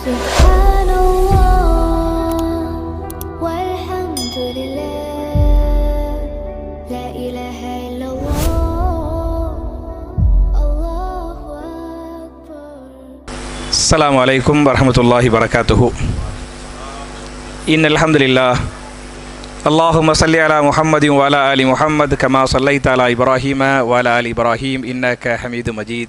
سبحان الله والحمد لله لا إله إلا الله الله أكبر السلام عليكم ورحمة الله وبركاته. إن الحمد لله. اللهم صل على محمد وعلى آل محمد كما صليت على إبراهيم وعلى آل إبراهيم إنك حميد مجيد.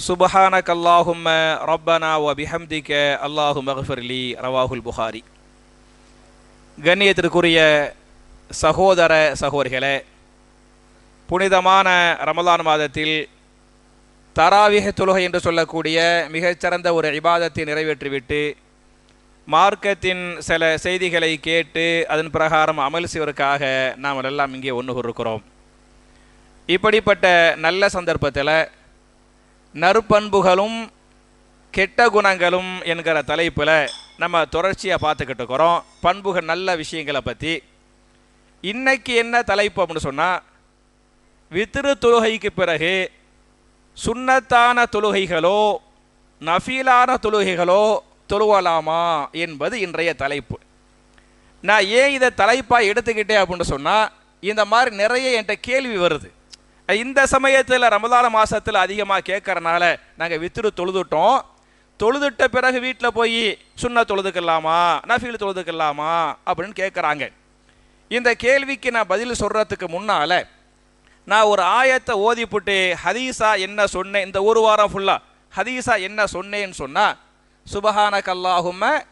சுபஹானக் அல்லாஹும் ரப்பனா வபிஹம்திக அல்லாஹு மஹ்ஃபர்லி ரவாகுல் புகாரி. கண்ணியத்திற்குரிய சகோதர சகோதரிகளே புனிதமான ரமலான் மாதத்தில் தராவிக தொழுகை என்று சொல்லக்கூடிய மிகச்சிறந்த ஒரு இபாதத்தை நிறைவேற்றிவிட்டு மார்க்கத்தின் சில செய்திகளை கேட்டு அதன் பிரகாரம் அமல் செய்வதற்காக நாம் எல்லாம் இங்கே ஒன்று இருக்கிறோம் இப்படிப்பட்ட நல்ல சந்தர்ப்பத்தில் நற்பண்புகளும் கெட்ட குணங்களும் என்கிற தலைப்பில் நம்ம தொடர்ச்சியாக பார்த்துக்கிட்டு இருக்கிறோம். பண்புகள் நல்ல விஷயங்களை பற்றி இன்னைக்கு என்ன தலைப்பு அப்படின்னு சொன்னால் வித்திரு தொழுகைக்கு பிறகு சுண்ணத்தான தொழுகைகளோ நஃபீலான தொழுகைகளோ தொழுவலாமா என்பது இன்றைய தலைப்பு. நான் ஏன் இதை தலைப்பாக எடுத்துக்கிட்டேன் அப்படின்னு சொன்னால் இந்த மாதிரி நிறைய என்கிட்ட கேள்வி வருது. இந்த சமயத்தில் ரமதான மாதத்தில் அதிகமாக கேட்கறனால நாங்கள் வித்துரு தொழுதுட்டோம். தொழுதுட்ட பிறகு வீட்டில் போய் சுண்ண தொழுதுக்கலாமா? நஃபீல் தொழுதுக்கலாமா? அப்படின்னு கேட்குறாங்க இந்த கேள்விக்கு நான் பதில் சொல்கிறதுக்கு முன்னால் நான் ஒரு ஆயத்தை ஓதிப்புட்டு ஹதீஸா என்ன சொன்னேன் இந்த ஒரு வாரம் ஃபுல்லாக ஹதீஸா என்ன சொன்னேன்னு சொன்னால் சுபஹான கல்லாஹும்ம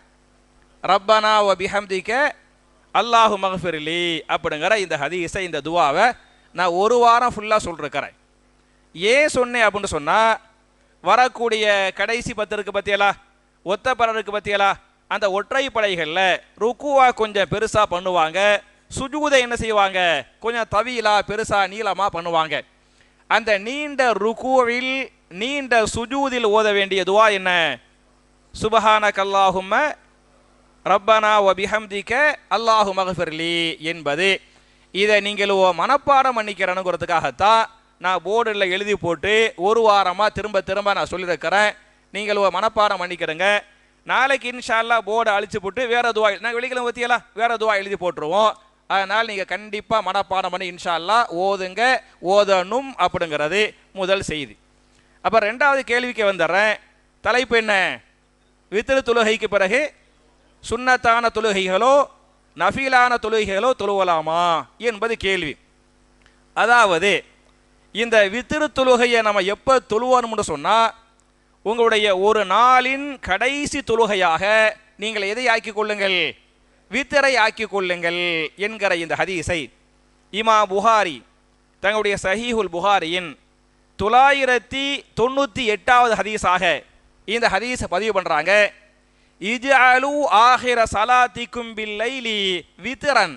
ரப்பனா ஒ பிஹம்திக்க அல்லாஹு மஹ்ஃபிர்லி அப்படிங்கிற இந்த ஹதீஸை இந்த துவாவை நான் ஒரு வாரம் ஃபுல்லாக சொல்லிருக்கிறேன் ஏன் சொன்னேன் அப்படின்னு சொன்னால் வரக்கூடிய கடைசி பத்தருக்கு பற்றியலா ஒத்த படம் பற்றியலா அந்த ஒற்றை படைகளில் ருக்குவா கொஞ்சம் பெருசாக பண்ணுவாங்க சுஜூதை என்ன செய்வாங்க? கொஞ்சம் தவியலா பெருசாக நீளமாக பண்ணுவாங்க. அந்த நீண்ட ருக்குவில் நீண்ட சுஜூதில் ஓத வேண்டிய துவா என்ன? சுபஹான கல்லாஹும்ம ரப்பனா ஒபிஹம்திக்க அல்லாஹு மகஃபிர்லி என்பது. இதை நீங்கள் ஓ மனப்பாடம் பண்ணிக்கிறனுங்கிறதுக்காகத்தான் நான் போர்டில் எழுதி போட்டு ஒரு வாரமாக திரும்ப திரும்ப நான் சொல்லியிருக்கிறேன். நீங்கள் ஓ மனப்பாடம் பண்ணிக்கிறேங்க நாளைக்கு இன்ஷால்லா போர்டை அழிச்சு போட்டு வேறு துவா நான் வெளிக்கிழமை பற்றியெல்லாம் வேறு துவா எழுதி போட்டுருவோம். அதனால் நீங்கள் கண்டிப்பாக மனப்பாடம் பண்ணி இன்ஷால்லா ஓதுங்க ஓதணும் அப்படிங்கிறது முதல் செய்தி. அப்போ ரெண்டாவது கேள்விக்கு வந்துடுறேன். தலைப்பு என்ன? வித்திரு தொழுகைக்கு பிறகு சுண்ணத்தான தொழுகைகளோ நஃபீலான தொழுகைகளோ தொழுவலாமா என்பது கேள்வி. அதாவது இந்த வித்திரு தொழுகையை நம்ம எப்போ தொழுவோம்னு சொன்னால் உங்களுடைய ஒரு நாளின் கடைசி தொழுகையாக நீங்கள் எதை ஆக்கிக் கொள்ளுங்கள்? வித்திரை ஆக்கிக் கொள்ளுங்கள் என்கிற இந்த ஹதீஸை இமா புகாரி தங்களுடைய சஹீஹுல் புகாரியின் தொள்ளாயிரத்தி தொண்ணூற்றி எட்டாவது ஹதீஸாக இந்த ஹதீஸை பதிவு பண்ணுறாங்க இஜாலு ஆஹிர சலாத்திக்கும் பில்லைலி வித்திரன்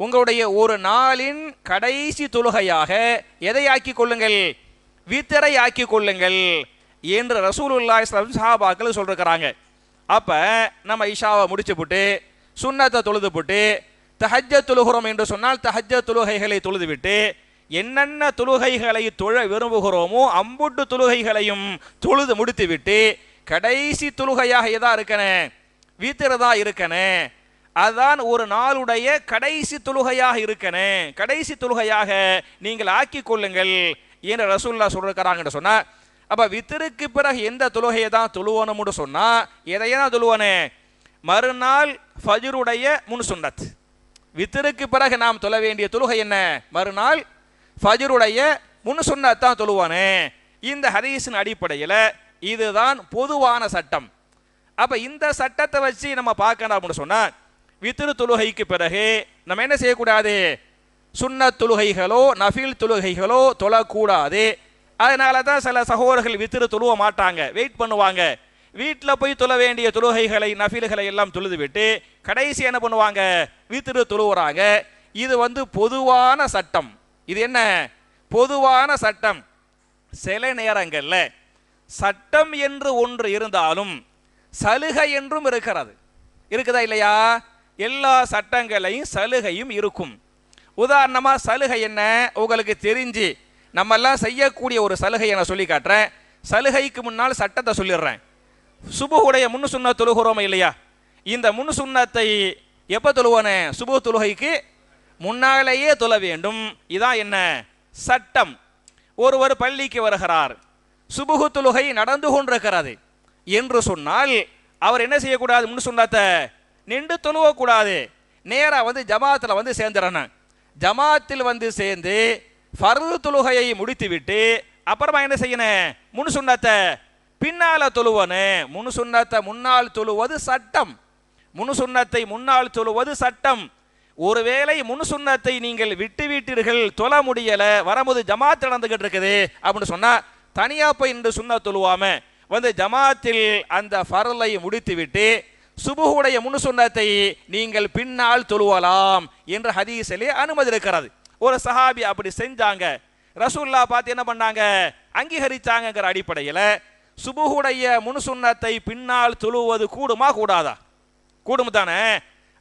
உங்களுடைய ஒரு நாளின் கடைசி தொழுகையாக எதை ஆக்கி கொள்ளுங்கள்? வித்திரை ஆக்கி கொள்ளுங்கள் என்று ரசூலுல்லாஹி சஹாபாக்கள் சொல்லிருக்கிறாங்க. அப்போ நம்ம இஷாவை முடிச்சு போட்டு சுண்ணத்தை தொழுது போட்டு தஹஜ தொழுகிறோம் என்று சொன்னால் தஹஜ தொழுகைகளை தொழுது விட்டு என்னென்ன தொழுகைகளை தொழ விரும்புகிறோமோ அம்புட்டு தொழுகைகளையும் தொழுது முடித்து விட்டு கடைசி தொழுகையாக எதா இருக்கனே? வீத்திரதா இருக்கனே. அதான் ஒரு நாளுடைய கடைசி தொழுகையாக இருக்கனே. கடைசி தொழுகையாக நீங்கள் ஆக்கி கொள்ளுங்கள் என்று ரசூல்லா சொல்லிருக்கிறாங்கன்னு சொன்னா அப்ப வித்திருக்கு பிறகு எந்த தொழுகையை தான் தொழுவணும்னு சொன்னா எதையதான் தொழுவனே? மறுநாள் ஃபஜ்ருடைய முன் சுன்னத். வித்திருக்கு பிறகு நாம் தொழ வேண்டிய தொழுகை என்ன? மறுநாள் ஃபஜ்ருடைய முன் சுன்னத் தான் தொழுவானே. இந்த ஹதீஸின் அடிப்படையில் இதுதான் பொதுவான சட்டம். அப்ப இந்த சட்டத்தை வச்சு நம்ம பார்க்கணும் அப்படின்னு சொன்னா வித்திரு தொழுகைக்கு பிறகு நம்ம என்ன செய்யக்கூடாது? சுண்ணத் தொழுகைகளோ நஃபில் தொழுகைகளோ தொழக்கூடாது. அதனால தான் சில சகோதரர்கள் வித்திரு தொழுவ மாட்டாங்க. வெயிட் பண்ணுவாங்க. வீட்டில் போய் தொழ வேண்டிய தொழுகைகளை நஃபில்களை எல்லாம் தொழுது விட்டு கடைசி என்ன பண்ணுவாங்க? வித்திரு தொழுவுறாங்க. இது வந்து பொதுவான சட்டம். இது என்ன? பொதுவான சட்டம். சில நேரங்களில் சட்டம் என்று ஒன்று இருந்தாலும் சலுகை என்றும் இருக்கிறது. இருக்குதா இல்லையா? எல்லா சட்டங்களையும் சலுகையும் இருக்கும். உதாரணமாக சலுகை என்ன? உங்களுக்கு தெரிஞ்சு நம்ம எல்லாம் செய்யக்கூடிய ஒரு சலுகையை நான் சொல்லி காட்டுறேன். சலுகைக்கு முன்னால் சட்டத்தை சொல்லிடுறேன். சுபுகுடைய முன்னு சுண்ண தொழுகிறோமா இல்லையா? இந்த முன்னு சுண்ணத்தை எப்போ தொழுவானே? சுபு தொழுகைக்கு முன்னாலேயே தொழ வேண்டும். இதான் என்ன? சட்டம். ஒருவர் பள்ளிக்கு வருகிறார். சுபுகு தொழுகை நடந்து கொண்டிருக்கிறது. என்று சொன்னால் அவர் என்ன செய்யக்கூடாது? முன்னு சொன்னாத்த நின்று தொழுவக்கூடாது. நேராக வந்து ஜமாத்தில் வந்து சேர்ந்துடணும் ஜமாத்தில் வந்து சேர்ந்து ஃபர்து தொழுகையை முடித்துவிட்டு அப்புறமா என்ன செய்யணும் முன் சுண்ணத்தை பின்னால தொழுவனு முன் சுண்ணத்தை முன்னால் தொழுவது சட்டம். முன் சுண்ணத்தை முன்னால் தொழுவது சட்டம். ஒருவேளை முன் சுண்ணத்தை நீங்கள் விட்டு விட்டீர்கள் தொழ முடியல வரும்போது ஜமாத் நடந்துகிட்டு இருக்குது அப்படின்னு சொன்னா தனியாக போய் நின்று சுண்ணா தொழுவாம வந்து ஜமாத்தில் அந்த ஃபரலை முடித்துவிட்டு சுபுகுடைய முன் சுண்ணத்தை நீங்கள் பின்னால் தொழுவலாம் என்ற ஹதீஸிலே அனுமதி இருக்கிறது. ஒரு சஹாபி அப்படி செஞ்சாங்க. ரசூல்லா பார்த்து என்ன பண்ணாங்க? அங்கீகரிச்சாங்கங்கிற அடிப்படையில் சுபுகுடைய முன் சுண்ணத்தை பின்னால் தொழுவது கூடுமா கூடாதா? கூடும் தானே.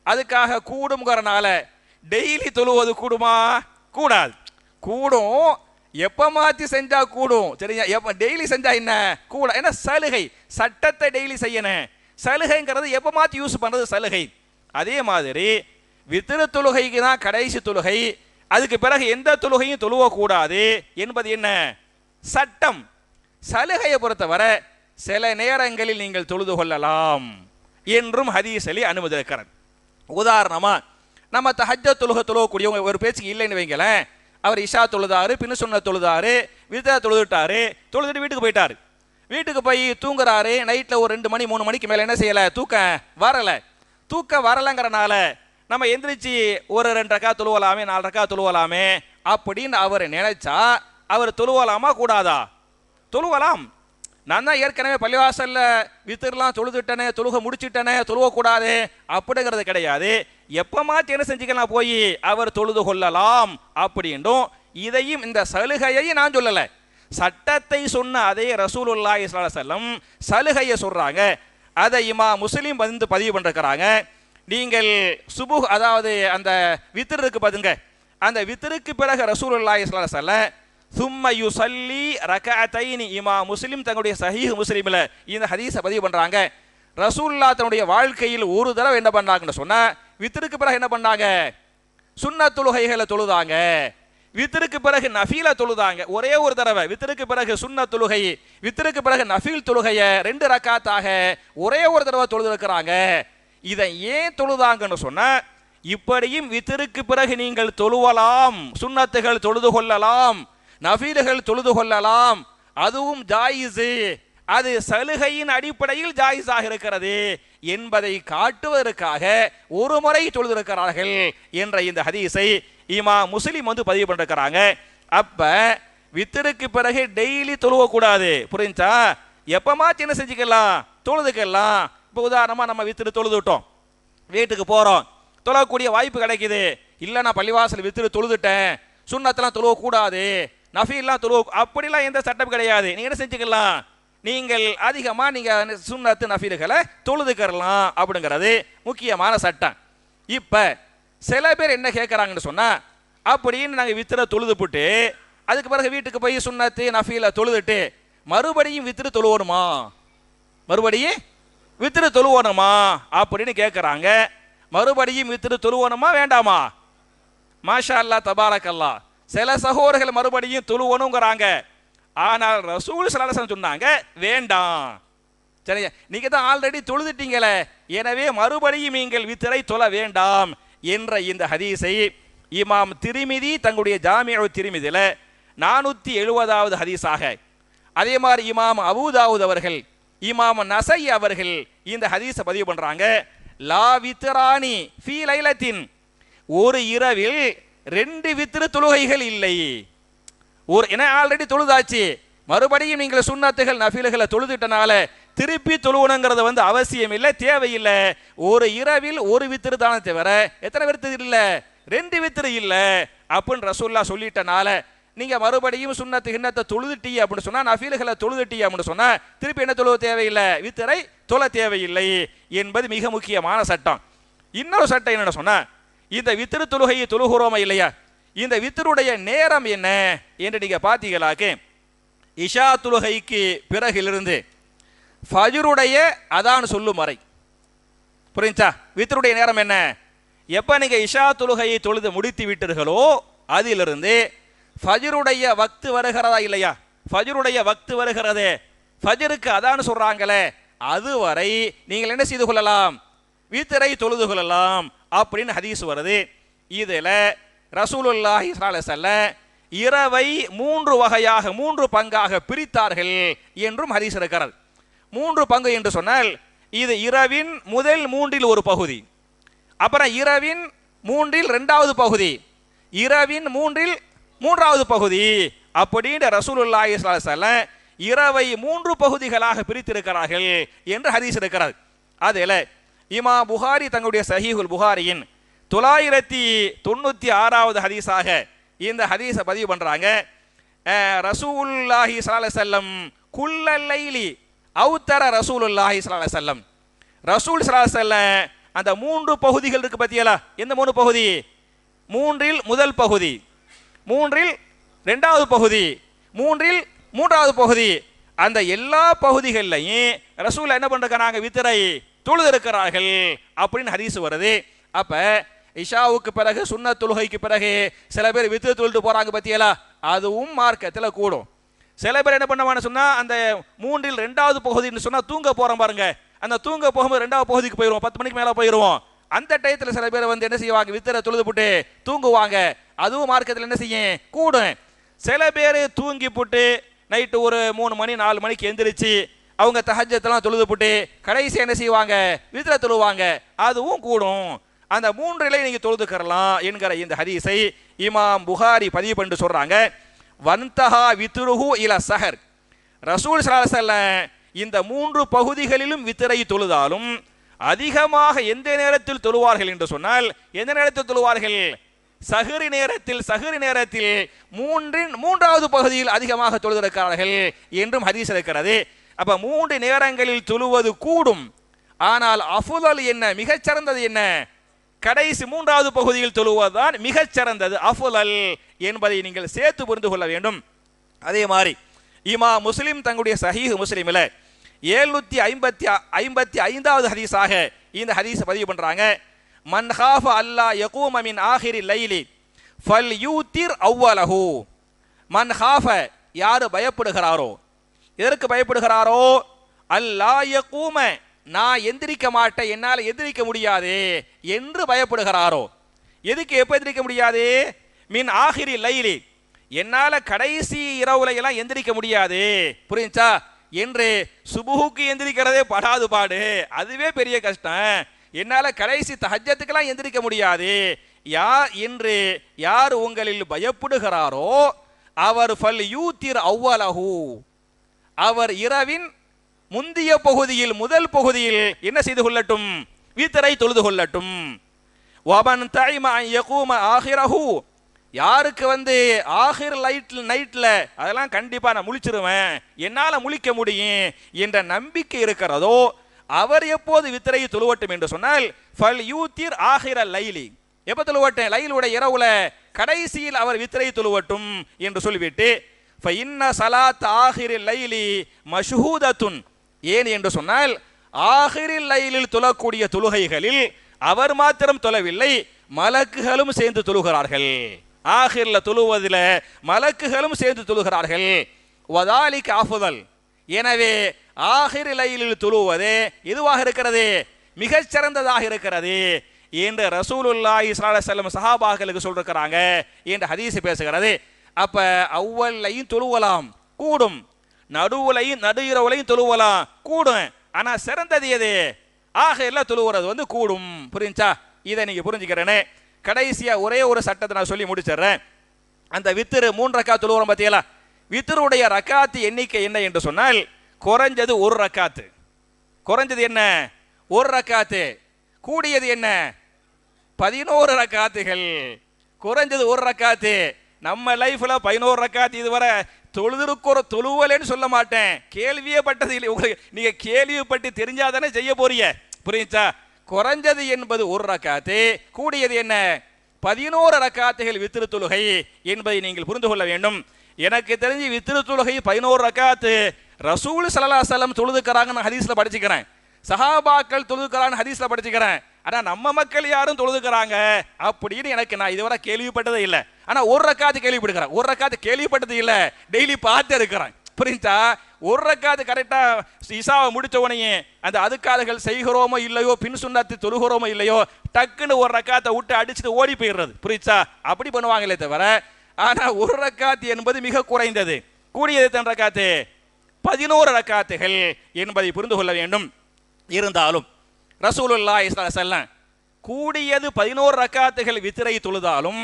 அதுக்காக கூடும்ங்கிறனால டெய்லி தொழுவது கூடுமா? கூடாது. கூடும். எப்போ மாற்றி செஞ்சால் கூடும்? சரியா? எப்போ டெய்லி செஞ்சால் என்ன? கூட. ஏன்னா சலுகை. சட்டத்தை டெய்லி செய்யணும். சலுகைங்கிறது எப்போ மாற்றி யூஸ் பண்ணுறது சலுகை. அதே மாதிரி வித்திரு தொழுகைக்கு தான் கடைசி தொழுகை. அதுக்கு பிறகு எந்த தொழுகையும் தொழுவக்கூடாது என்பது என்ன? சட்டம். சலுகையை பொறுத்தவரை சில நேரங்களில் நீங்கள் தொழுது கொள்ளலாம் என்றும் ஹதீசலி அனுமதி இருக்கிறது உதாரணமா நம்ம தஹஜ்ஜ தொழுக தொழுவக்கூடியவங்க ஒரு பேச்சுக்கு இல்லைன்னு வைங்களேன். அவர் இஷா தொழுதாரு பின்னு சொன்ன தொழுதாரு விதா தொழுதுட்டாரு தொழுதுட்டு வீட்டுக்கு போயிட்டாரு. வீட்டுக்கு போய் தூங்குறாரு நைட்டில் ஒரு ரெண்டு மணி மூணு மணிக்கு மேலே என்ன செய்யலை? தூக்கம் வரலை. தூக்கம் வரலைங்கிறனால நம்ம எந்திரிச்சு ஒரு ரெண்டு ரக்கா தொழுவலாமே நாலு ரக்கா தொழுவலாமே அப்படின்னு அவர் நினைச்சா அவர் தொழுவலாமா கூடாதா? தொழுவலாம். நான் தான் ஏற்கனவே பள்ளிவாசலில் வித்திரலாம் தொழுதுட்டனே தொழுக முடிச்சிட்டனே தொழுகக்கூடாது அப்படிங்கிறது கிடையாது. எப்போ என்ன செஞ்சுக்கலாம் போய்? அவர் தொழுது கொள்ளலாம் அப்படின்றும் இதையும் இந்த சலுகையையும் நான் சொல்லலை. சட்டத்தை சொன்ன அதே ரசூலுல்லாஹி ஸல்லல்லாஹு சலுகையை சொல்கிறாங்க அதை இமா முஸ்லீம் வந்து பதிவு பண்ணிருக்கிறாங்க. நீங்கள் சுபு அதாவது அந்த வித்திருக்கு பதுங்க அந்த வித்திருக்கு பிறகு ரசூலுல்லாஹி ஸல்லல்லாஹு சும்ம யுசல்லி ரகஅத்தைனி இமா முஸ்லிம் தங்களுடைய சஹீஹ் முஸ்லீமில் இந்த ஹதீஸை பதிவு பண்ணுறாங்க ரசூல்லா தன்னுடைய வாழ்க்கையில் ஒரு தடவை என்ன பண்ணாங்கன்னு சொன்னால் வித்திருக்கு பிறகு என்ன பண்ணாங்க? சுண்ண தொழுகைகளை தொழுதாங்க. வித்திருக்கு பிறகு நஃபீல தொழுதாங்க. ஒரே ஒரு தடவை. வித்திருக்கு பிறகு சுண்ண தொழுகை வித்திருக்கு பிறகு நஃபீல் தொழுகையை ரெண்டு ரக்காத்தாக ஒரே ஒரு தடவை தொழுதுருக்கிறாங்க. இதை ஏன் தொழுதாங்கன்னு சொன்னால் இப்படியும் வித்திருக்கு பிறகு நீங்கள் தொழுவலாம் சுண்ணத்துகள் தொழுது கொள்ளலாம் நஃபீல்கள் தொழுது கொள்ளலாம். அதுவும் ஜாயிஸு. அது சலுகையின் அடிப்படையில் ஜாயிஸாக இருக்கிறது என்பதை காட்டுவதற்காக ஒரு முறை தொழுதிருக்கிறார்கள் என்ற இந்த ஹதீஸை இமா முஸ்லீம் வந்து பதிவு பண்ணிருக்கிறாங்க. அப்ப வித்தருக்கு பிறகு டெய்லி தொழுவக்கூடாது. புரிஞ்சா? எப்பமா சின்ன செஞ்சுக்கலாம்? தொழுதுக்கலாம். இப்போ உதாரணமா நம்ம வித்திரு தொழுதுட்டோம். வீட்டுக்கு போறோம். தொழக்கூடிய வாய்ப்பு கிடைக்குது. இல்லை நான் பள்ளிவாசல் வித்திரு தொழுதுட்டேன். சுண்ணத்தெல்லாம் தொழுவக்கூடாது. நஃபீல்லா தொழுவ அப்படிலாம் எந்த சட்டம் கிடையாது. நீங்க என்ன செஞ்சுக்கலாம்? நீங்கள் அதிகமாக நீங்கள் சுண்ணத்து நஃபீல்களை தொழுதுக்கரலாம் அப்படிங்கிறது முக்கியமான சட்டம். இப்போ சில பேர் என்ன கேட்குறாங்கன்னு சொன்னால் அப்படின்னு நாங்கள் வித்திர தொழுது போட்டு அதுக்கு பிறகு வீட்டுக்கு போய் சுண்ணத்து நஃபீல தொழுதுட்டு மறுபடியும் வித்திரு தொழுவணுமா? மறுபடியும் வித்திரு தொழுவணுமா? அப்படின்னு கேட்குறாங்க மறுபடியும் வித்திரு தொழுவணுமா? வேண்டாமா? மாஷா அல்லா தபாரக்கல்லா சில சகோதரர்கள் மறுபடியும் தொழுவணுங்கிறாங்க ஆனால் ரசூல் சலாசன் சொன்னாங்க வேண்டாம். சரியா? நீங்கள் தான் ஆல்ரெடி தொழுதுட்டீங்களே எனவே மறுபடியும் நீங்கள் வித்திரை தொழ வேண்டாம் என்ற இந்த ஹதீஸை இமாம் திருமிதி தங்களுடைய ஜாமிய திருமிதியில் நானூற்றி எழுபதாவது ஹதீஸாக. அதே மாதிரி இமாம் அபூதாவுத் அவர்கள் இமாம் நசை அவர்கள் இந்த ஹதீஸை பதிவு பண்ணுறாங்க லா வித்ரானி ஃபீ லைலத்தின். ஒரு இரவில் ரெண்டு வித்திரு தொழுகைகள் இல்லை. ஒரு ஏன்னா ஆல்ரெடி தொழுதாச்சு. மறுபடியும் நீங்கள் சுண்ணத்துகள் நஃபீல்களை தொழுதுட்டனால திருப்பி தொழுவணுங்கிறது வந்து அவசியம் இல்லை தேவையில்லை. ஒரு இரவில் ஒரு வித்திரு தானே தவிர எத்தனை வித்து இல்லை? ரெண்டு வித்திரு இல்லை. அப்படின்னு ரசூல்லா சொல்லிட்டனால நீங்க மறுபடியும் சுண்ணத்து கிண்ணத்தை தொழுதுட்டி அப்படின்னு சொன்னா நஃபீல்களை தொழுதுட்டி அப்படின்னு சொன்னா திருப்பி என்ன தொழுவ தேவையில்லை? வித்தரை தொழ தேவையில்லை என்பது மிக முக்கியமான சட்டம். இன்னொரு சட்டம் என்னன்னு சொன்னா இந்த வித்திரு தொழுகையை தொழுகிறோமா இல்லையா? இந்த வித்தருடைய நேரம் என்ன என்று நீங்க பாத்தீங்களாக்கு இஷா தொழுகைக்கு பிறகிலிருந்து ஃபஜருடைய அதான் சொல்லும் வரை. புரிஞ்சா? வித்தருடைய நேரம் என்ன? எப்போ நீங்க இஷா தொழுகையை தொழுது முடித்து விட்டீர்களோ அதிலிருந்து ஃபஜருடைய வக்து வருகிறதா இல்லையா? ஃபஜ்ருடைய வக்து வருகிறதே. ஃபஜருக்கு அதான் சொல்றாங்களே அதுவரை நீங்கள் என்ன செய்து கொள்ளலாம்? வீத்தரை தொழுது கொள்ளலாம். அப்படின்னு ஹதீஸ் வருது. இதில் ரசூலுல்லாஹி சாலசல்ல இரவை மூன்று வகையாக மூன்று பங்காக பிரித்தார்கள் என்றும் ஹதீஸ் இருக்கிறது. மூன்று பங்கு என்று சொன்னால் இது இரவின் முதல் மூன்றில் ஒரு பகுதி. அப்புறம் இரவின் மூன்றில் ரெண்டாவது பகுதி. இரவின் மூன்றில் மூன்றாவது பகுதி. அப்படின்னு ரசூலுல்லாஹி சாலசல்ல இரவை மூன்று பகுதிகளாக பிரித்திருக்கிறார்கள் என்று ஹதீஸ் இருக்கிறது. அதில் இமா புகாரி தங்களுடைய சஹீஹுல் புகாரியின் தொள்ளாயிரத்தி தொண்ணூற்றி ஆறாவது ஹதீஸாக இந்த ஹதீஸை பதிவு பண்ணுறாங்க ரசூல்லாஹி ஸல்லல்லாஹு அலைஹி வஸல்லம் அவுத்தர ரசூலுல்லாஹி ஸல்லல்லாஹு செல்லம் ரசூல் ஸல்லல்லாஹு செல்ல அந்த மூன்று பகுதிகள் இருக்கு பத்தியலா? எந்த மூணு பகுதி? மூன்றில் முதல் பகுதி. மூன்றில் ரெண்டாவது பகுதி. மூன்றில் மூன்றாவது பகுதி. அந்த எல்லா பகுதிகள்லையும் ரசூல் என்ன பண்றாங்க வித்திரை. தொழுது இருக்கிறார்கள் அப்படின்னு ஹதீஸ் வருது. அப்ப இஷாவுக்கு பிறகு சுண்ண தொழுகைக்கு பிறகு சில பேர் வித்து தொழுட்டு போறாங்க பத்தியலா? அதுவும் மார்க்கத்தில் கூடும். சில பேர் என்ன பண்ணுவான்னு சொன்னா அந்த மூன்றில் ரெண்டாவது பகுதின்னு சொன்னா தூங்க போறோம் பாருங்க. அந்த தூங்க போகும்போது ரெண்டாவது பகுதிக்கு போயிடுவோம் பத்து மணிக்கு மேல போயிடுவோம் அந்த டயத்தில் சில பேர் வந்து என்ன செய்வாங்க? வித்தரை தொழுது போட்டு தூங்குவாங்க. அதுவும் மார்க்கத்தில் என்ன செய்யும்? கூடும். சில பேர் தூங்கி போட்டு நைட்டு ஒரு மூணு மணி நாலு மணிக்கு எந்திரிச்சு அவங்க தஹஜத்தெல்லாம் தொழுது போட்டு கடைசி என்ன செய்வாங்க? வித்திர தொழுவாங்க. அதுவும் கூடும். அந்த மூன்றிலே நீங்கள் தொழுதுக்கறலாம் என்கிற இந்த ஹதீஸை இமாம் புகாரி பதிவு பண்ணிட்டு சொல்கிறாங்க வந்தஹா வித்ருஹு இல சஹர். ரசூல் சலாசல்ல இந்த மூன்று பகுதிகளிலும் வித்திரை தொழுதாலும் அதிகமாக எந்த நேரத்தில் தொழுவார்கள் என்று சொன்னால் எந்த நேரத்தில் தொழுவார்கள்? சகுரி நேரத்தில் சகுரி நேரத்தில் மூன்றின் மூன்றாவது பகுதியில் அதிகமாக தொழுதிருக்கிறார்கள் என்றும் ஹதீஸ் இருக்கிறது. அப்ப மூன்று நேரங்களில் தொழுவது கூடும். ஆனால் அஃபுதல் என்ன? மிகச்சிறந்தது என்ன? கடைசி மூன்றாவது பகுதியில் தொழுவதுதான் மிகச்சிறந்தது அஃபுதல் என்பதை நீங்கள் சேர்த்து புரிந்து கொள்ள வேண்டும். அதே மாதிரி இமா முஸ்லிம் தங்களுடைய சஹீஹ் முஸ்லிமில் ஏழ்நூத்தி ஐம்பத்தி ஐம்பத்தி ஐந்தாவது ஹதீஸாக இந்த ஹதீஸை பதிவு பண்றாங்க. மன் ஹாஃப அல்லா யகூம ஆஹிரி லைலி ஃபல் யூத்திர் அவ்வலஹு. மன் ஹாஃப பயப்படுகிறாரோ எதற்கு பயப்படுகிறாரோ? அல்லாய கூம நான் எந்திரிக்க மாட்டேன் என்னால் எந்திரிக்க முடியாது என்று பயப்படுகிறாரோ? எதுக்கு எப்போ எந்திரிக்க முடியாது? மின் ஆஹிரி லைலி என்னால் கடைசி இரவுல எல்லாம் எந்திரிக்க முடியாது. புரிஞ்சா என்று சுபுகுக்கு எந்திரிக்கிறதே படாது பாடு. அதுவே பெரிய கஷ்டம். என்னால் கடைசி தஹஜத்துக்கெல்லாம் எந்திரிக்க முடியாது. யார் என்று யார் உங்களில் பயப்படுகிறாரோ? அவர் ஃபல் யூத்திர் அவ்வலஹு. அவர் இரவின் முந்திய பகுதியில் முதல் பகுதியில் என்ன செய்து கொள்ளட்டும்? வீத்தரை தொழுது கொள்ளட்டும். வமன் தாய்மா யகூம ஆகிரஹு யாருக்கு வந்து ஆகிர் லைட் நைட்ல அதெல்லாம் கண்டிப்பாக நான் முழிச்சிருவேன். என்னால் முழிக்க முடியும் என்ற நம்பிக்கை இருக்கிறதோ அவர் எப்போது வித்திரையை தொழுவட்டும் என்று சொன்னால் ஃபல் யூத்திர் ஆஹிர லைலி. எப்ப துழுவட்டேன்? லைலுடைய இரவுல கடைசியில் அவர் வித்திரை தொழுவட்டும் என்று சொல்லிவிட்டு இன்ன சலாத் ஆஹிரில் லைலி மஷூதத்துன் ஏன் என்று சொன்னால் ஆஹிரில் லைலில் தொழக்கூடிய தொழுகைகளில் அவர் மாத்திரம் தொழவில்லை மலக்குகளும் சேர்ந்து தொழுகிறார்கள் ஆஹிரில் தொழுவதில் மலக்குகளும் சேர்ந்து தொழுகிறார்கள் வதாலிக்கு ஆஃபுதல் எனவே ஆஹிர் லைலில் தொழுவது எதுவாக இருக்கிறது மிகச்சிறந்ததாக இருக்கிறது என்று ரசூலுல்லாஹி ஸல்லல்லாஹு செல்லம் சஹாபாக்களுக்கு சொல்லிருக்கிறாங்க. என்று ஹதீஸ் பேசுகிறது. அப்ப அவ்வளையும் தொழுவலாம். கூடும். நடுவுலையும் நடு இரவுலையும் தொழுவலாம். கூடும். ஆனா சிறந்தது எது? ஆக எல்லாம் தொழுவுறது வந்து கூடும். புரிஞ்சா? இதை நீங்க புரிஞ்சுக்கிறேனே. கடைசியா ஒரே ஒரு சட்டத்தை நான் சொல்லி முடிச்சிடுறேன். அந்த வித்திரு மூன்று ரக்கா தொழுவுறோம் பார்த்தீங்களா வித்திருடைய ரக்காத்து எண்ணிக்கை என்ன என்று சொன்னால் குறைஞ்சது ஒரு ரக்காத்து. குறைஞ்சது என்ன? ஒரு ரக்காத்து. கூடியது என்ன? பதினோரு ரக்காத்துகள். குறைஞ்சது ஒரு ரக்காத்து. நம்ம லைஃப்ல பதினோரு ரக்காத்து இதுவரை தொழுதுருக்குற தொழுவலேன்னு சொல்ல மாட்டேன். கேள்வியே பட்டது இல்லை. உங்களுக்கு நீங்க கேள்விப்பட்டு தெரிஞ்சாதானே செய்ய போறீங்க. புரியுச்சா குறைஞ்சது என்பது ஒரு ரக்காத்து. கூடியது என்ன? பதினோரு ரக்காத்துகள் வித்திரு தொழுகை என்பதை நீங்கள் புரிந்து கொள்ள வேண்டும். எனக்கு தெரிஞ்சு வித்திரு தொழுகை பதினோரு ரக்காத்து ரசூல் சல்லா சலம் தொழுதுக்கிறாங்கன்னு ஹதீஸில் படிச்சுக்கிறேன். சஹாபாக்கள் தொழுதுக்கிறான்னு ஹதீஸில் படிச்சுக்கிறேன். ஆனா நம்ம மக்கள் யாரும் தொழுதுக்கிறாங்க அப்படின்னு எனக்கு நான் இதுவரை கேள்விப்பட்டதே இல்லை. ஆனா ஒரு ரக்காத்து கேள்விப்படுக்கிறேன் ஒரு ரக்காத்து கேள்விப்பட்டது இல்ல. டெய்லி பார்த்து இருக்கிறேன் புரிஞ்சா ஒரு ரக்காத்து கரெக்டா இசாவை முடிச்ச உடனே அந்த அதுக்காதுகள் செய்கிறோமோ இல்லையோ பின் சுண்ணத்து தொழுகிறோமோ இல்லையோ டக்குன்னு ஒரு ரக்காத்தை விட்டு அடிச்சுட்டு ஓடி போயிடுறது. புரிச்சா அப்படி பண்ணுவாங்களே தவிர ஆனா ஒரு ரக்காத்து என்பது மிக குறைந்தது. கூடியது தன் ரக்காத்து? பதினோரு ரக்காத்துகள் என்பதை புரிந்து கொள்ள வேண்டும். இருந்தாலும் ரசூலுல்லா செல்லம் கூடியது பதினோரு ரக்காத்துகள் வித்திரை தொழுதாலும்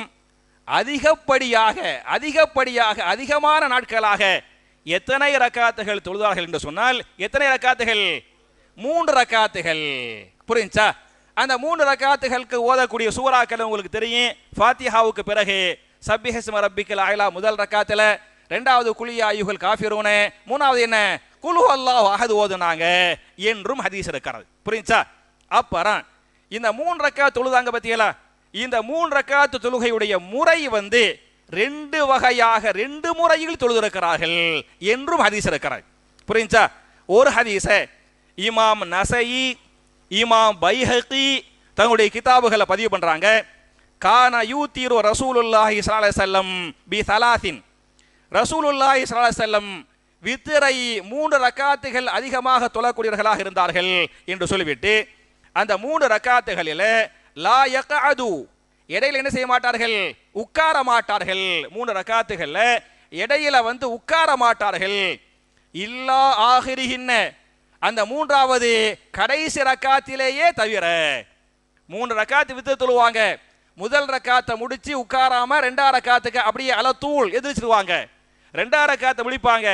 அதிகப்படியாக அதிகப்படியாக அதிகமான நாட்களாக எத்தனை ரக்காத்துகள் தொழுதார்கள் என்று சொன்னால் எத்தனை ரக்காத்துகள்? மூன்று ரக்காத்துகள். புரிஞ்சா? அந்த மூன்று ரக்காத்துகளுக்கு ஓதக்கூடிய சூறாக்கள் உங்களுக்கு தெரியும். ஃபாத்திஹாவுக்கு பிறகு சப்பிஹஸ்ம ரப்பிக்கல் ஆயிலா முதல் ரக்காத்துல ரெண்டாவது குழி ஆயுகள் காஃபிரூனே மூணாவது என்ன? குழு அல்லாஹ் அஹது ஓதுனாங்க என்றும் ஹதீஸ் இருக்கிறது. புரிஞ்சா? அப்புறம் இந்த மூன்று ரக்கா தொழுதாங்க பத்தியலா இந்த மூன்று ரக்காத்து தொழுகையுடைய முறை வந்து ரெண்டு வகையாக ரெண்டு முறையில் தொழுதிருக்கிறார்கள் என்றும் ஹதீஸ் இருக்கிறார் புரிஞ்சா? ஒரு ஹதீஸ இமாம் நசை இமாம் பைஹகி தங்களுடைய கிதாபுகளை பதிவு பண்றாங்க. கான யூத்தீரு ரசூலுல்லாஹி சலாஹ் செல்லம் பி சலாசின் ரசூலுல்லாஹி சலாஹ் செல்லம் வித்திரை மூன்று ரக்காத்துகள் அதிகமாக தொழக்கூடியவர்களாக இருந்தார்கள் என்று சொல்லிவிட்டு அந்த மூணு ரக்காத்துகளில் லா யக்அது. இடையில என்ன செய்ய மாட்டார்கள்? உட்கார மாட்டார்கள். மூணு ரக்காத்துகள்ல இடையில வந்து உட்கார மாட்டார்கள். இல்லா ஆகிரிகின்ன அந்த மூன்றாவது கடைசி ரக்காத்திலேயே தவிர மூணு ரக்காத்து வித்து தொழுவாங்க. முதல் ரக்காத்தை முடிச்சு உட்காராம ரெண்டாம் ரக்காத்துக்கு அப்படியே அலத்தூள் எதிர்ச்சிடுவாங்க ரெண்டாம் ரக்காத்தை முடிப்பாங்க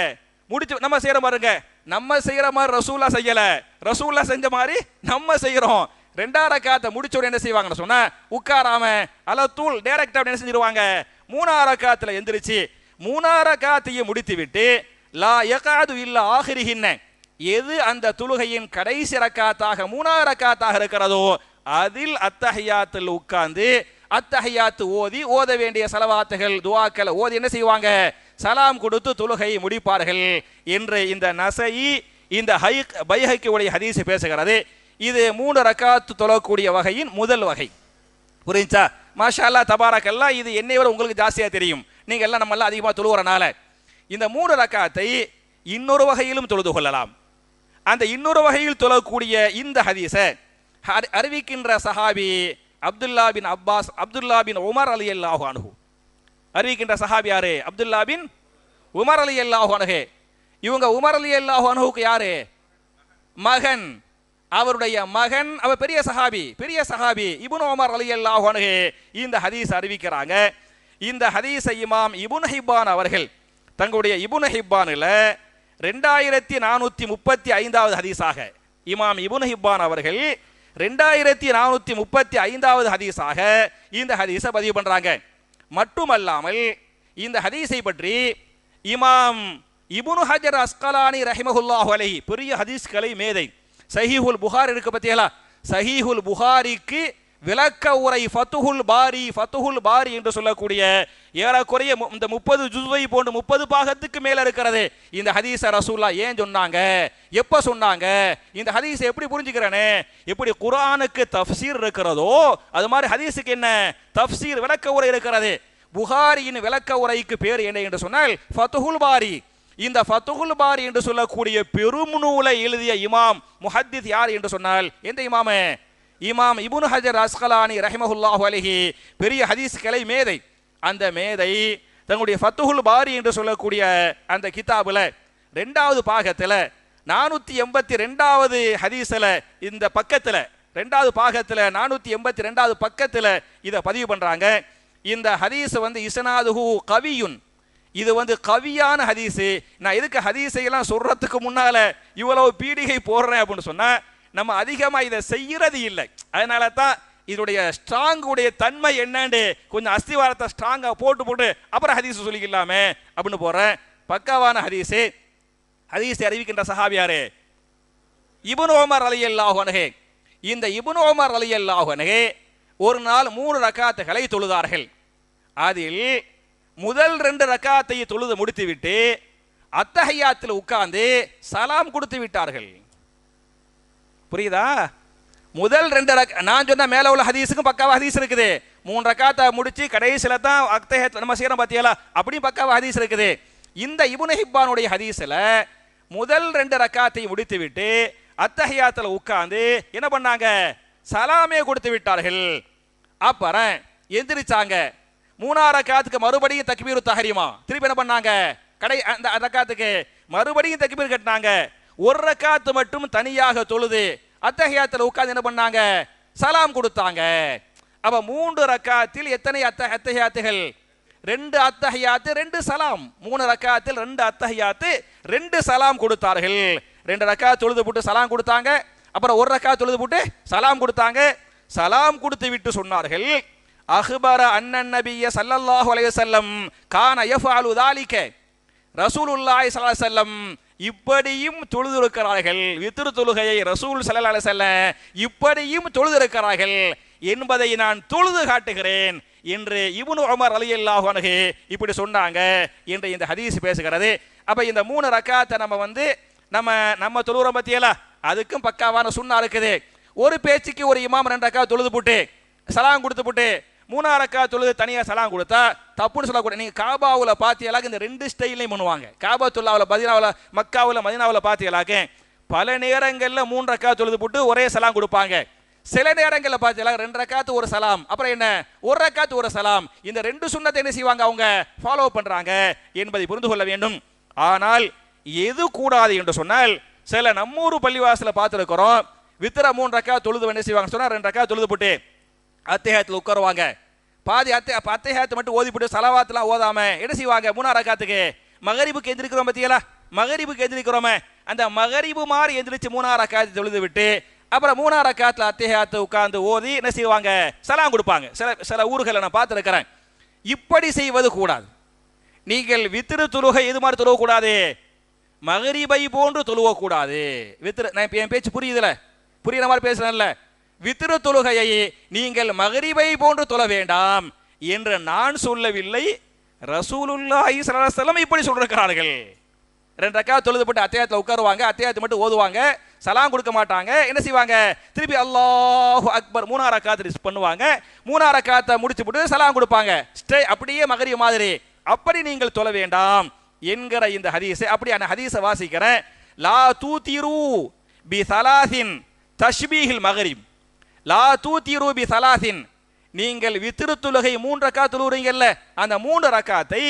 முடிச்சு நம்ம செய்யற மாதிரிங்க நம்ம செய்யற மாதிரி ரசூலா செய்யல. ரசூலா செஞ்ச மாதிரி நம்ம செய்யறோம். ரெண்டாவது ரக்காத்தை முடிச்ச என்ன செய்வாங்கன்னு சொன்னா உட்காராம அலத்தூள் டைரக்டா என்ன செஞ்சிருவாங்க? மூணாம் ரக்காத்துல எந்திரிச்சு மூணாம் ரக்காத்தையும் முடித்து விட்டு லா எகாது இல்ல ஆகிரிகின்ன எது அந்த தொழுகையின் கடைசி ரக்காத்தாக மூணாவது ரக்காத்தாக இருக்கிறதோ அதில் அத்தஹையாத்தில் உட்கார்ந்து அத்தஹையாத்து ஓதி ஓத வேண்டிய செலவாத்துகள் துவாக்களை ஓதி என்ன செய்வாங்க? சலாம் கொடுத்து தொழுகையை முடிப்பார்கள் என்று இந்த நசை இந்த ஹை பைஹைக்கு உடைய ஹதீஸ் பேசுகிறது. இது மூணு ரக்காத்து தொழக்கூடிய வகையின் முதல் வகை. புரிஞ்சா மாஷா அல்லா தபாரக்கெல்லாம் இது என்னை விட உங்களுக்கு ஜாஸ்தியாக தெரியும். நீங்கள் எல்லாம் நம்ம எல்லாம் அதிகமாக தொழுகிறனால இந்த மூணு ரக்காத்தை இன்னொரு வகையிலும் தொழுது கொள்ளலாம். அந்த இன்னொரு வகையில் தொழக்கூடிய இந்த ஹதீஸை அறிவிக்கின்ற சஹாபி Abdullah bin Abbas Abdullah bin Umar அலி அல்லாஹு அனுகு அறிவிக்கின்ற சஹாபி யாரு அப்துல்லா பின் உமர் அலி அல்லாஹு அனுகு இவங்க உமர் அலி அல்லாஹு அனுகுக்கு யாரு? மகன். அவருடைய மகன் அவர் பெரிய சஹாபி பெரிய சஹாபி இபுன் உமர் அலி அல்லாஹு அன்ஹு. இந்த ஹதீஸ் அறிவிக்கிறாங்க. இந்த ஹதீஸை இமாம் இபுன் ஹிப்பான் அவர்கள் தங்களுடைய இபுன் ஹிப்பானில் ரெண்டாயிரத்தி நானூற்றி முப்பத்தி ஐந்தாவது ஹதீஸாக இமாம் இபுன் ஹிப்பான் அவர்கள் ரெண்டாயிரத்தி நானூற்றி முப்பத்தி ஐந்தாவது ஹதீஸாக இந்த ஹதீஸை பதிவு பண்ணுறாங்க மட்டுமல்லாமல் இந்த ஹதீஸை பற்றி இமாம் இபுனு ஹஜர் அஸ்கலானி ரஹிமஹுல்லாஹு அலஹி பெரிய ஹதீஸ்களை மேதை. சஹீஹுல் புகார் இருக்கு பத்தியலா சஹீஹுல் புகாரிக்கு விளக்க உரை ஃபத்துஹுல் பாரி ஃபத்துஹுல் பாரி என்று சொல்லக்கூடிய ஏறக்குறைய மு- இந்த முப்பது ஜுஸ்வை போன்று முப்பது பாகத்துக்கு மேல இருக்கிறது. இந்த ஹதீஸ ரசூல்லா ஏன் சொன்னாங்க? எப்ப சொன்னாங்க? இந்த ஹதீஸை எப்படி புரிஞ்சுக்கிறேன்னு எப்படி குரானுக்கு தஃப்சீர் இருக்கிறதோ அது மாதிரி ஹதீஸுக்கு என்ன? தஃப்சீர் விளக்க உரை இருக்கிறது. புகாரியின் விளக்க உரைக்கு பேர் என்ன என்று சொன்னால் ஃபத்துஹுல் பாரி. இந்த ஃபத்துகுல் பாரி என்று சொல்லக்கூடிய பெரும் நூலை எழுதிய இமாம் முஹத்தித் யார் என்று சொன்னால் எந்த இமாமே? இமாம் இபுன் ஹஜர் அஸ்கலானி ரஹிமஹுல்லாஹு அலிஹி பெரிய ஹதீஸ் கலை மேதை. அந்த மேதை தங்களுடைய ஃபத்துஹுல் பாரி என்று சொல்லக்கூடிய அந்த கிதாபில் ரெண்டாவது பாகத்தில் நானூற்றி எண்பத்தி ரெண்டாவது ஹதீஸில் இந்த பக்கத்தில் ரெண்டாவது பாகத்தில் நானூற்றி எண்பத்தி ரெண்டாவது பக்கத்தில் இதை பதிவு பண்ணுறாங்க இந்த ஹதீஸ் வந்து இசனாதுஹு கவியுன். இது வந்து கவியான ஹதீஸு. நான் எதுக்கு ஹதீஸையெல்லாம் சொல்கிறதுக்கு முன்னால் முன்னால இவ்வளவு பீடிகை போடுறேன் அப்படின்னு சொன்னால் நம்ம அதிகமா இதை செய்யறது இல்லை. அதனால தான் இதோடைய ஸ்ட்ராங்குடைய தன்மை என்னன்னு கொஞ்சம் அஸ்திவாரத்தை ஸ்ட்ராங்காக போட்டு போட்டு அப்புறம் ஹதீஸ் சொல்லிக்கலாமே அப்படின்னு போறேன். பக்காவான ஹதீஸு. ஹதீஸை அறிவிக்கின்ற சஹாபியாரு இபுன் ஓமர் அலி அல்லாஹனகே இந்த இபுன் ஓமர் அலி அல்லாஹனகே ஒரு நாள் மூணு ரக்காத்துகளை தொழுதார்கள். அதில் முதல் ரெண்டு ரக்காத்தை தொழுது முடித்துவிட்டு அத்தகையாத்தில் உட்கார்ந்து சலாம் கொடுத்து விட்டார்கள். புரியுதா? முதல் ரெண்டு ரக நான் சொன்ன மேலே உள்ள ஹதீஸுக்கும் பக்காவாக ஹதீஸ் இருக்குது. மூணு ரக்காத்தை முடிச்சு கடைசியில் தான் அக்தஹே நம்ம செய்கிறோம் பாத்தியாலா? அப்படியும் பக்காவாக ஹதீஸ் இருக்குது. இந்த இபுன ஹிப்பானுடைய ஹதீஸில் முதல் ரெண்டு ரக்காத்தை முடித்து விட்டு அத்தஹியாத்தில் உட்காந்து என்ன பண்ணாங்க? சலாமே கொடுத்து விட்டார்கள். அப்புறம் எந்திரிச்சாங்க. மூணாறு ரக்காத்துக்கு மறுபடியும் தக்பீர் தஹரிமா. திருப்பி என்ன பண்ணாங்க? கடை அந்த ரக்காத்துக்கு மறுபடியும் தக்பீர் கட்டினாங்க. ஒரு ரக்காத்து மட்டும் தனியாக தொழுது அத்தஹியாத்தில் உட்கார்ந்து என்ன பண்ணாங்க? சலாம் கொடுத்தாங்க. அப்ப மூன்று ரக்காத்தில் எத்தனை அத்த அத்தகையாத்துகள்? ரெண்டு அத்தகையாத்து ரெண்டு சலாம். மூணு ரக்காத்தில் ரெண்டு அத்தகையாத்து ரெண்டு சலாம் கொடுத்தார்கள். ரெண்டு ரக்கா தொழுது போட்டு சலாம் கொடுத்தாங்க. அப்புறம் ஒரு ரக்கா தொழுது போட்டு சலாம் கொடுத்தாங்க. சலாம் கொடுத்து விட்டு சொன்னார்கள் அஹ்பர அண்ணன் நபிய சல்லல்லாஹு அலைய செல்லம் கான யஃபாலு தாலிக ரசூலுல்லாஹி ஸல்லல்லாஹு அலைஹி செல்லம் இப்படியும் தொழுதிருக்கிறார்கள். வித்திரு தொழுகையை ரசூல் ஸல்லல்லாஹு செல்ல இப்படியும் தொழுதிருக்கிறார்கள் என்பதை நான் தொழுது காட்டுகிறேன் என்று இவனு உமர் அலி அல்லாஹு இப்படி சொன்னாங்க என்று இந்த ஹதீஸ் பேசுகிறது. அப்ப இந்த மூணு ரக்காத்தை நம்ம வந்து நம்ம நம்ம தொழுகிறோம் பத்தியலா? அதுக்கும் பக்காவான சுண்ணா இருக்குது. ஒரு பேச்சுக்கு ஒரு இமாம் ரெண்டு ரக்கா தொழுது போட்டு சலாம் கொடுத்து போட்டு மூணா ரக்கா தொழுது தனியாக சலாம் கொடுத்தா தப்புன்னு சொல்லக்கூடாது. நீங்கள் காபாவில் பாத்தியலாக இந்த ரெண்டு ஸ்டைலையும் பண்ணுவாங்க. காபா துல்லாவில் மதினாவில் மக்காவில் மதினாவில் பாத்தியலாக்க பல நேரங்களில் மூணு ரக்கா தொழுது போட்டு ஒரே சலாம் கொடுப்பாங்க. சில நேரங்களில் பார்த்தீங்களா ரெண்டு ரக்காத்து ஒரு சலாம். அப்புறம் என்ன? ஒரு ரக்காத்து ஒரு சலாம். இந்த ரெண்டு சுண்ணத்தை என்ன செய்வாங்க அவங்க? ஃபாலோ பண்ணுறாங்க என்பதை புரிந்து கொள்ள வேண்டும். ஆனால் எது கூடாது என்று சொன்னால் சில நம்மூர் பள்ளிவாசல பார்த்துருக்கிறோம் வித்திர மூணு ரக்கா தொழுது என்ன செய்வாங்க சொன்னால் ரெண்டு ரக்கா தொழுது போட்டு அத்தியாயத்தில் உட்காருவாங்க. பாதி அத்தை அப்ப அத்தியாயத்தை மட்டும் ஓதிப்பிட்டு சலவாத்துலாம் ஓதாம என்ன செய்வாங்க? மூணா ரக்காத்துக்கு மகரிபுக்கு எந்திரிக்கிறோம் பத்தியலா மகரிபுக்கு எந்திரிக்கிறோமே. அந்த மகரிபு மாதிரி எந்திரிச்சு மூணா ரக்காத்து தொழுது விட்டு அப்புறம் மூணா ரக்காத்துல அத்தியாயத்தை உட்கார்ந்து ஓதி என்ன செய்வாங்க? சலாம் கொடுப்பாங்க. சில சில ஊர்களை நான் பார்த்துருக்கிறேன். இப்படி செய்வது கூடாது. நீங்கள் வித்திரு தொழுகை எது மாதிரி தொழுவக்கூடாது மகரிபை போன்று தொழுவக்கூடாது. வித்திரு நான் இப்போ என் பேச்சு புரியுதுல? புரியுற மாதிரி பேசுறேன்ல? வித்திரு தொழுகையை நீங்கள் மகரிபை போன்று தொழ வேண்டாம் என்று நான் சொல்லவில்லை. ரசூலுல்லாஹி ஸல்லல்லாஹு இப்படி சொல்லிருக்கிறார்கள் ரெண்டு ரக்கா தொழுதுபட்டு அத்தியாயத்தில் உட்காருவாங்க அத்தியாயத்தை மட்டும் ஓதுவாங்க சலாம் கொடுக்க மாட்டாங்க. என்ன செய்வாங்க? திருப்பி அல்லாஹு அக்பர் மூணாறு அக்காத்து ரிஸ் பண்ணுவாங்க. மூணாறு அக்காத்தை முடிச்சு போட்டு சலாம் கொடுப்பாங்க. ஸ்டே அப்படியே மகரிய மாதிரி. அப்படி நீங்கள் தொழ வேண்டாம் என்கிற இந்த ஹதீஸை அப்படி அந்த ஹதீஸை வாசிக்கிறேன். லா தூ திரு பி சலாசின் தஷ்பீஹில் மகரிப். லா தூத்தி ரூபி சலாசின் நீங்கள் வித்திரு தொழுகை மூன்று ரக்கா தொழுகிறீங்கல்ல அந்த மூன்று ரக்காத்தை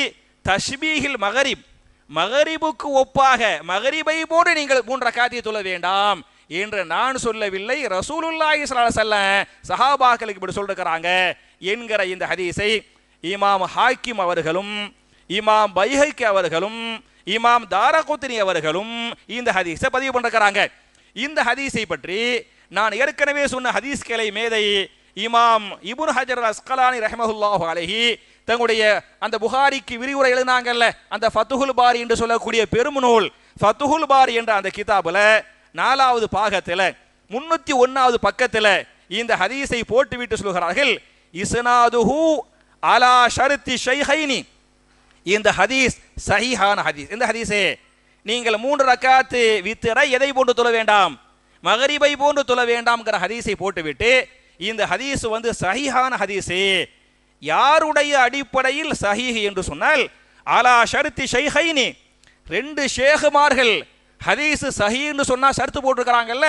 தஷ்பீஹில் மகரிப் மகரிபுக்கு ஒப்பாக மகரிபை போன்று நீங்கள் மூன்று ரக்காத்தியை தொழ வேண்டாம் என்று நான் சொல்லவில்லை. ரசூலுல்லாஹி ஸல்லல்லாஹு அலைஹி சஹாபாக்களுக்கு இப்படி சொல்லிருக்கிறாங்க என்கிற இந்த ஹதீஸை இமாம் ஹாக்கிம் அவர்களும் இமாம் பைஹைக்கு அவர்களும் இமாம் தாரகுத்தினி அவர்களும் இந்த ஹதீஸை பதிவு பண்ணிருக்கிறாங்க. இந்த ஹதீஸை பற்றி நான் ஏற்கனவே சொன்ன ஹதீஸ்களை மேதை இமாம் இபுன் ஹஜர் அஸ்கலானி ரஹமஹுல்லாஹு அலஹி தங்களுடைய அந்த புகாரிக்கு விரிவுரை எழுதினாங்கல்ல அந்த ஃபத்துஹுல் பாரி என்று சொல்லக்கூடிய பெருமுநூல் ஃபத்துஹுல் பாரி என்ற அந்த கிதாபில் நாலாவது பாகத்தில் முன்னூற்றி ஒன்றாவது பக்கத்தில் இந்த ஹதீஸை போட்டுவிட்டு சொல்கிறார்கள் இஸ்னாதுஹு அலா ஷருத்தி ஷைஹைனி. இந்த ஹதீஸ் சஹிஹான ஹதீஸ். இந்த ஹதீஸே? நீங்கள் மூன்று ரக்காத்து வித்திரை எதை போன்று தொழ வேண்டாம்? மகரிபை போன்று தொழ வேண்டாம்ங்கிற ஹதீஸை போட்டுவிட்டு இந்த ஹதீஸ் வந்து சஹிஹான ஹதீஸு. யாருடைய அடிப்படையில் சஹீஹ் என்று சொன்னால் அலா ஷருத்தி ஷைஹைனி. ரெண்டு ஷேகுமார்கள் ஹதீஸ் சஹீன்னு சொன்னால் ஷர்த்து போட்டிருக்கிறாங்கல்ல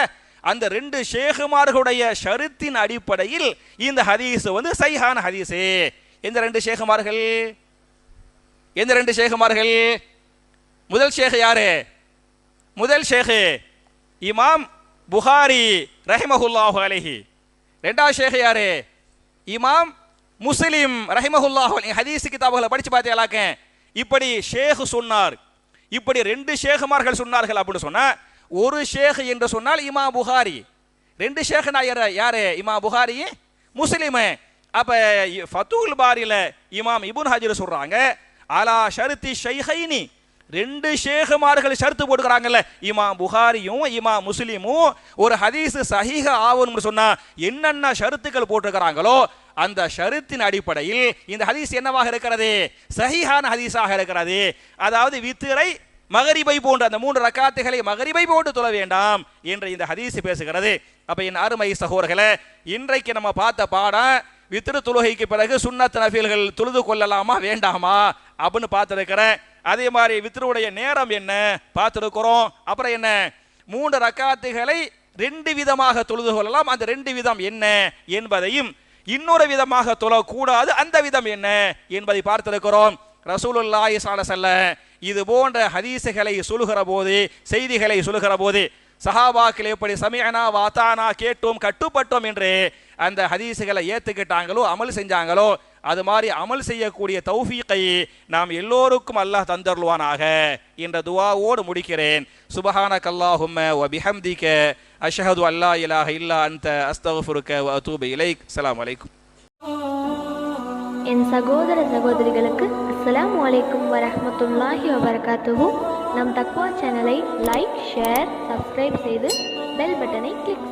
அந்த ரெண்டு ஷேகுமார்களுடைய ஷருத்தின் அடிப்படையில் இந்த ஹதீஸ் வந்து சைஹான ஹதீஸு. எந்த ரெண்டு ஷேகுமார்கள்? எந்த ரெண்டு ஷேகுமார்கள்? முதல் ஷேக் யாரு? முதல் ஷேக் இமாம் புகாரி ரஹிமஹுல்லாஹு அலைஹி. ரெண்டாவது ஷேக் யாரு? இமாம் முஸ்லிம் ரஹிமஹுல்லாஹு அலி ஹதீஸ் கிதாபுகளை படித்து பார்த்தீங்களாக்க இப்படி ஷேக் சொன்னார். இப்படி ரெண்டு ஷேகுமார்கள் சொன்னார்கள் அப்படின்னு சொன்னால் ஒரு ஷேக் என்று சொன்னால் இமா புகாரி. ரெண்டு ஷேக் நாயர் யாரு? இமா புகாரி முஸ்லிமு. அப்போ ஃபத்துல் பாரியில் இமாம் இபுன் ஹஜர் சொல்கிறாங்க அலா ஷருத்தி ஷைஹைனி ரெண்டு ஷேகுமார்கள் ஷர்த்து போட்டுக்கிறாங்கல்ல. இமாம் புகாரியும் இமா முஸ்லீமும் ஒரு ஹதீஸ் சஹீஹ ஆகணும்னு சொன்னா என்னென்ன ஷருத்துக்கள் போட்டுக்கிறாங்களோ அந்த ஷருத்தின் அடிப்படையில் இந்த ஹதீஸ் என்னவாக இருக்கிறது? சஹிஹான ஹதீஸாக இருக்கிறது. அதாவது வித்திரை மகரிபை போன்ற அந்த மூன்று ரக்காத்துகளை மகரிபை போட்டு தொழ வேண்டாம் என்று இந்த ஹதீஸ் பேசுகிறது. அப்ப என் அருமை சகோதரர்களை இன்றைக்கு நம்ம பார்த்த பாடம் வித்திரு தொழுகைக்கு பிறகு சுண்ணத் நஃபீல்கள் தொழுது கொள்ளலாமா வேண்டாமா? அப்படின்னு பார்த்துருக்கிறேன். அதே மாதிரி வித்ருடைய நேரம் என்ன? பார்த்துருக்கிறோம். அப்புறம் என்ன? மூன்று ரக்காத்துகளை ரெண்டு விதமாக தொழுது கொள்ளலாம். அந்த ரெண்டு விதம் என்ன என்பதையும் இன்னொரு விதமாக தொழக்கூடாது. அந்த விதம் என்ன என்பதை பார்த்திருக்கிறோம். ரசூலுல்லாஹி செல்ல இது போன்ற ஹதீஸுகளை சொல்லுகிற போது செய்திகளை சொல்லுகிற போது சஹாபாக்கள் எப்படி சமயனா வாத்தானா கேட்டோம் கட்டுப்பட்டோம் என்று அந்த ஹதீஸுகளை ஏத்துக்கிட்டாங்களோ அமல் செஞ்சாங்களோ அது மாதிரி அமல் செய்யக்கூடிய தௌஃபீக்கை நாம் எல்லோருக்கும் அல்லாஹ் தந்தருள்வானாக என்ற துவாவோடு முடிக்கிறேன். சுபஹான அல்லாஹும்ம வ பிஹம்திக அஷ்ஹது அல்லா இலாஹ இல்லா அந்த அஸ்தக்ஃபிருக்க வ அத்தூபு இலைக். அஸ்ஸலாமு வலைக்கும் என் சகோதர சகோதரிகளுக்கு அஸ்லாம் வலைக்கும் வரமத்துல்லாஹி வபரகாத்துஹு. நம் தக்வா சேனலை லைக் ஷேர் சப்ஸ்கிரைப் செய்து பெல் பட்டனை கிளிக்